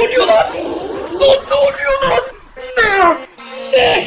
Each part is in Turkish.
oluyor lan? Lan ne oluyor lan? Ne?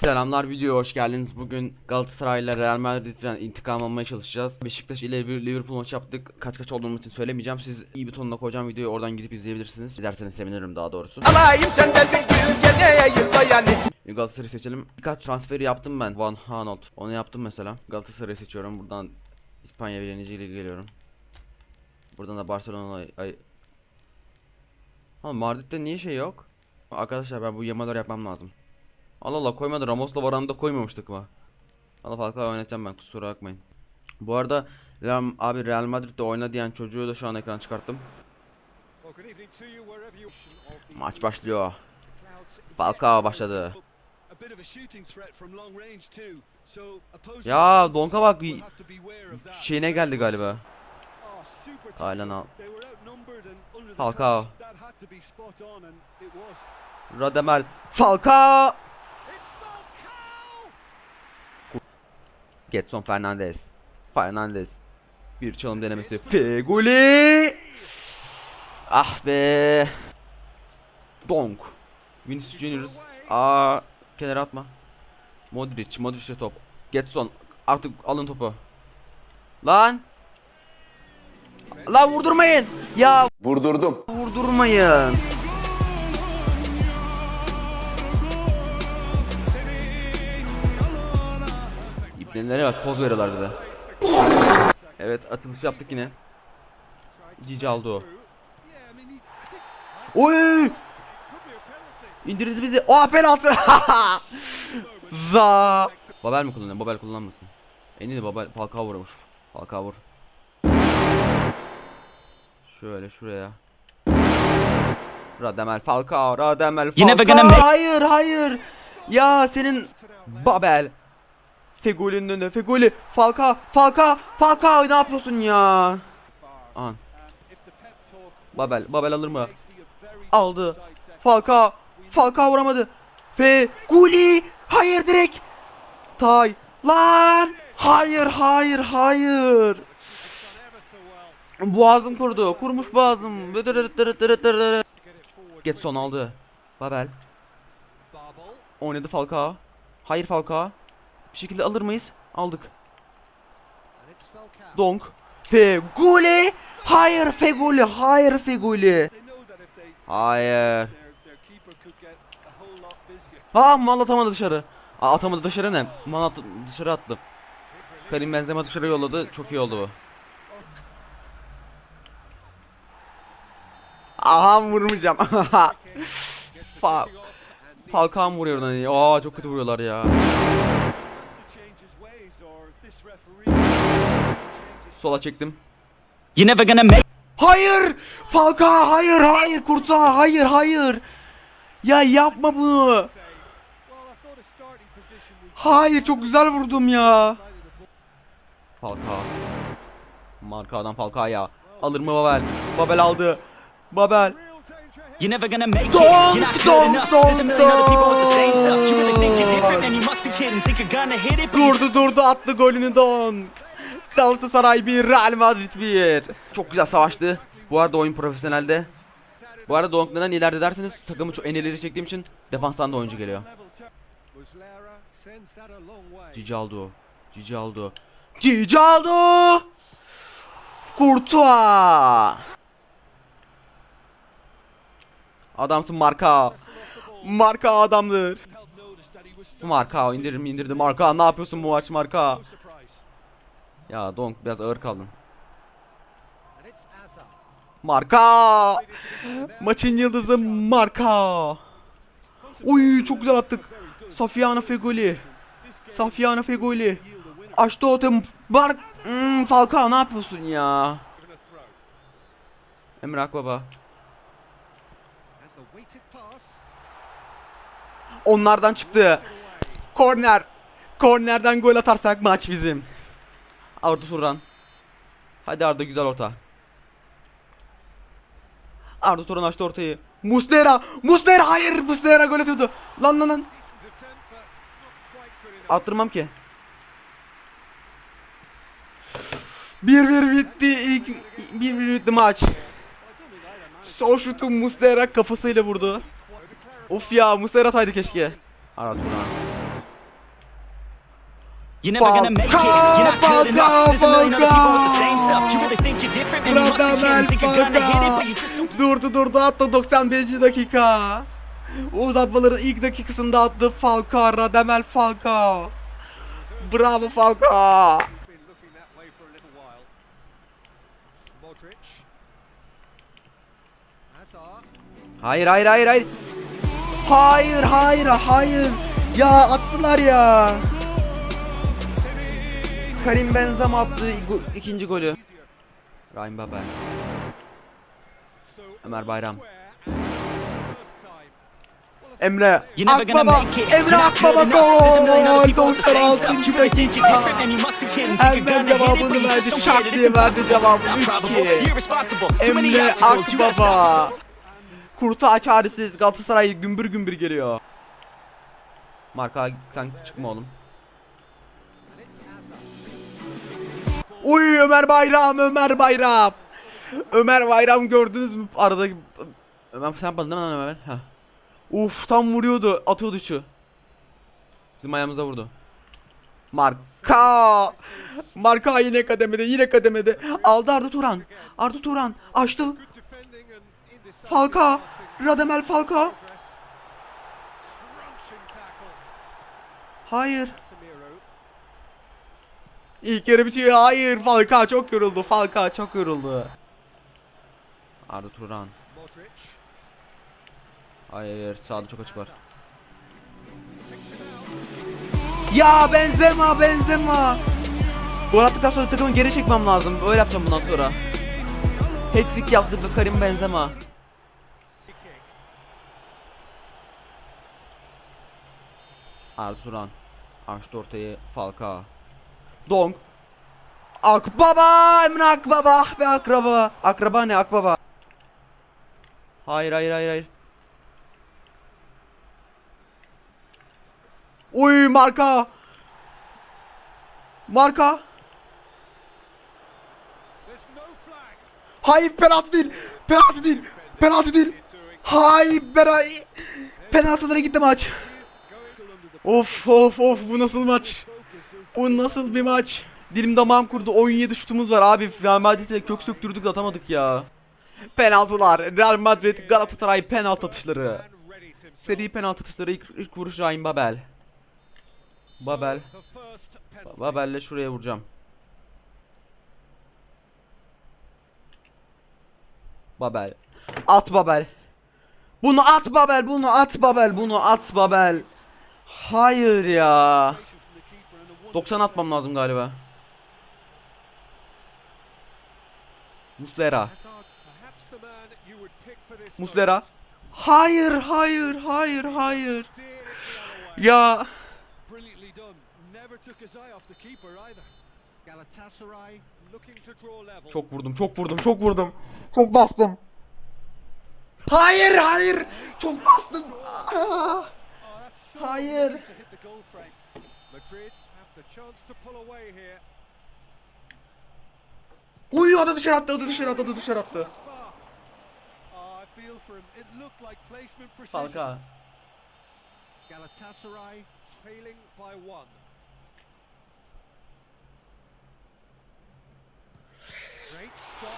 Selamlar videoya hoş geldiniz. Bugün Galatasaray ile Real Madrid'den intikam almaya çalışacağız. Beşiktaş ile bir Liverpool maçı yaptık. Kaç kaç olduğumuz için söylemeyeceğim. Siz iyi butonuna koyacağım videoyu oradan gidip izleyebilirsiniz. Dilerseniz sevinirim daha doğrusu. Alayım senden bir gün geleyim yani. Galatasaray'ı seçelim. Birkaç transferi yaptım ben. Van Hanot. Onu yaptım mesela. Galatasaray'ı seçiyorum. Buradan İspanya Birinci Ligi geliyorum. Buradan da Barcelona ay Ha Madrid'de niye şey yok? Arkadaşlar ben bu yamaları yapmam lazım. Allah Allah koymadı. Ramos'la Varane da koymamıştık mı? Allah Falcao oynatacağım ben kusura bakmayın. Bu arada Real, abi Real Madrid'de oyna diyen çocuğu da şu an ekran çıkarttım. Maç başlıyor. Falcao başladı. Ya Donka bak şeyine geldi galiba. Aynen al. Falcao. Radamel. Falcao. Getson Fernandez. Fernandez. Bir çalım denemesi. Feguli. Ah be. Donk. Vinicius Junior. Aa, kenara atma. Modric, Modric'e top. Getson. Artık alın topu. Lan. Lan vurdurmayın. Ya Vurdurdum. vurdurmayın. İplenilere bak poz veriyorlar bir de. Evet atılış yaptık yine. Cici aldı o. Oy! İndirdi bizi. Oh penaltı. Za. Babel mi kullanıyor? Babel kullanmasın. En iyi de Babel Falcao vurmuş. Falcao vur. Şöyle şuraya. Radamel Falcao, Radamel Falcao. Hayır, hayır. Ya senin Babel. Fegoli'nin önünde. Fegoli, Falcao, Falcao, Falcao ne yapıyorsun ya? An. Babel, Babel alır mı? Aldı. Falcao, Falcao vuramadı. Fegoli, hayır direkt. Tay, lan. Hayır, hayır, hayır. Boğazım kurdu. Kurmuş boğazım. Getson aldı. Babel. Oynadı Falcao. Hayır Falcao. Bir şekilde alır mıyız? Aldık. Donk. Feguli. Hayır Feguli. Hayır Feguli. Hayır. Ha mal atamadı dışarı. Aa, atamadı dışarı ne? Mal attı, dışarı attı. Karim Benzema dışarı yolladı. Çok iyi oldu bu. Aha vurmayacağım. Fa Falcao mu vuruyor lan? Aa çok kötü vuruyorlar ya. Sola çektim. You're never gonna make Hayır! Falcao hayır hayır kurta hayır hayır. Ya yapma bunu. Hayır çok güzel vurdum ya. Falcao. Markadan Falcao ya. Alır mı Babel? Babel aldı. Babel. You're never gonna make it. Don't, You're not good don't, enough. don't, There's a million other people with the same stuff. You really think you're different, man? You must be kidding. Think you're gonna hit it, Durdu durdu attı golünü Don. Galatasaray 1, Real Madrid 1. Çok güzel savaştı. Bu arada oyun profesyonelde. Bu arada Donk neden ileride derseniz takımı çok en ileri çektiğim için defanstan da oyuncu geliyor. Cici aldı o. Cici aldı. Cici aldı o. Kurtuğa. Adamsın marka. Marka adamdır. Marka indirim indirdi marka ne yapıyorsun bu maç marka? Ya Donk biraz ağır kaldın. Marka! Maçın yıldızı marka! Uy çok güzel attık. Safiana Fegoli. Safiana Fegoli. Açtı o Mark hmm, Falcao ne yapıyorsun ya? Emre Akbaba Onlardan çıktı. Korner. Kornerden gol atarsak maç bizim. Arda Turan. Hadi Arda güzel orta. Arda Turan açtı ortayı. Muslera. Muslera hayır. Muslera gol atıyordu. Lan lan lan. Attırmam ki. 1-1 bitti ilk 1-1 bitti maç. Son şutu Muslera kafasıyla vurdu. Of ya Muslera ataydı keşke. Ara Turan. You're never gonna make it. You're not good enough. There's a million other people with the same stuff. You really think you're different, man? You must be kidding. Think you're gonna hit it, but you just don't. Durdu durdu attı 95. dakika. Uzatmaların ilk dakikasında attı Falcao, Radamel Falcao. Bravo Falcao. Hayır hayır hayır hayır. Hayır hayır hayır. Ya attılar ya. Karim Benzema attı ikinci golü. Rahim Babel. Ömer Bayram. Emre Akbaba. Emre Akbaba gol. stuff. 96. You really think you're different, dakika. it, cevabını verdi. it. diye verdi impossible. cevabı. It's not Üç probable. iki. Irresponsible. Too many Emre. Akbaba. Kurtu aç çaresiz Galatasaray gümbür gümbür geliyor. Marka sen çıkma oğlum. Uy Ömer Bayram Ömer Bayram. Ömer Bayram gördünüz mü arada Ömer sen bana değil lan Ömer? Heh. Uf tam vuruyordu atıyordu şu. Bizim ayağımıza vurdu. Marka. Marka yine kademede yine kademede. Aldı Arda Turan. Arda Turan açtı. Passing. Radamel tackle. Hayır. İlk yarı bitiyor. Hayır. Falka çok yoruldu. Falka çok yoruldu. Arda Turan. Hayır. Sağda çok açık var. Ya Benzema Benzema. Gol attıktan sonra takımı geri çekmem lazım. Öyle yapacağım bundan sonra. Hat-trick yaptı Karim Benzema. Turan. Açtı ortayı Falka. Dong. Akbaba! Emre Akbaba! Ah akraba. Akraba ne Akbaba? Hayır hayır hayır hayır. Uy marka. Marka. Hayır penaltı değil. Penaltı değil. Penaltı değil. Hayır penaltı. Penaltılara gitti maç. Of of of bu nasıl maç? Bu nasıl bir maç? Dilim damağım kurdu. 17 şutumuz var abi. Real Madrid'e kök söktürdük de atamadık ya. Penaltılar. Real Madrid Galatasaray penaltı atışları. Seri penaltı atışları ilk, ilk vuruş Ryan Babel. Babel. Babel'le şuraya vuracağım. Babel. At Babel. Bunu at Babel, bunu at Babel, bunu at Babel. Hayır ya. From the keeper and a wonderful 90 atmam lazım galiba. Muslera. Muslera. Hayır, hayır, hayır, hayır. Ya çok vurdum, çok vurdum, çok vurdum. Çok bastım. Hayır, hayır. Çok bastım. Ah. Oh, Hayır. unlucky to hit the goal, Frank. Madrid have the chance to pull away here. Uy o da dışarı attı, o da dışarı attı, o da dışarı attı. Falka. Galatasaray trailing by one.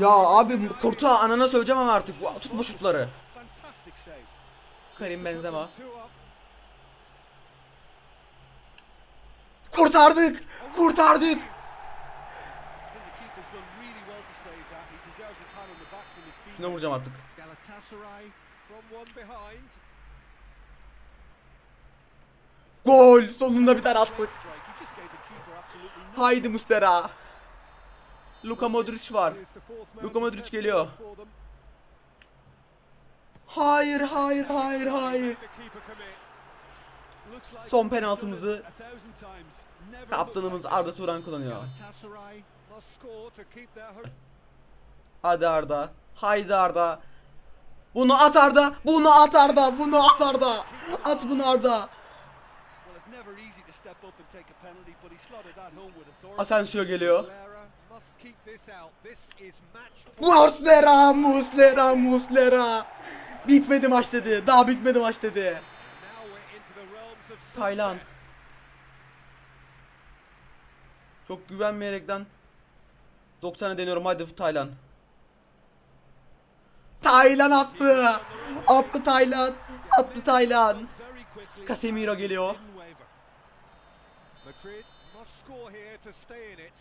Ya abi Kurtuğa anana söyleyeceğim ama artık bu tutma şutları. Karim Benzema. His team. Şuna vuracağım artık. Gol. Sonunda bir tane attık. Haydi Mustera. Luka Modric var. Luka Modric geliyor. Hayır, hayır, hayır, hayır. Son penaltımızı kaptanımız Arda. Turan kullanıyor. Hadi Arda. Haydi Arda. Bunu at Arda. Bunu at Arda. Bunu at Arda. At bunu Arda. Asensio geliyor. Muslera, Muslera, Muslera. Bitmedi maç dedi. Daha bitmedi maç dedi. Tayland. Çok güvenmeyerekten 90'a deniyorum hadi Taylan. Taylan attı. Attı Taylan. Attı Taylan. Very quickly, Casemiro geliyor. didn't waver. Madrid must score here to stay in it.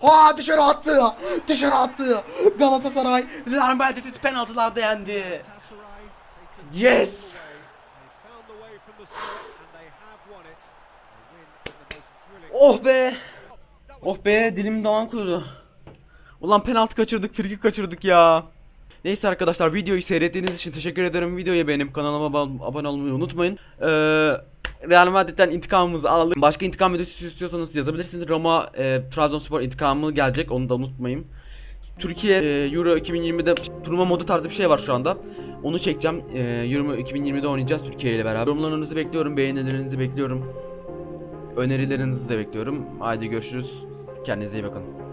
Ha dışarı attı. Dışarı attı. Galatasaray Real Madrid'i penaltılarda yendi. Yes. Oh be. Oh be dilim damağım kurudu. Ulan penaltı kaçırdık, frikik kaçırdık ya. Neyse arkadaşlar videoyu seyrettiğiniz için teşekkür ederim. Videoyu beğenip kanalıma abone olmayı unutmayın. Ee, Real Madrid'den intikamımızı alalım. Başka intikam videosu istiyorsanız yazabilirsiniz. Roma, e, Trabzonspor intikamı gelecek. Onu da unutmayın. Türkiye e, Euro 2020'de turnuva modu tarzı bir şey var şu anda. Onu çekeceğim. E, Euro 2020'de oynayacağız Türkiye ile beraber. Yorumlarınızı bekliyorum, beğenilerinizi bekliyorum. Önerilerinizi de bekliyorum. Haydi görüşürüz. Kendinize iyi bakın.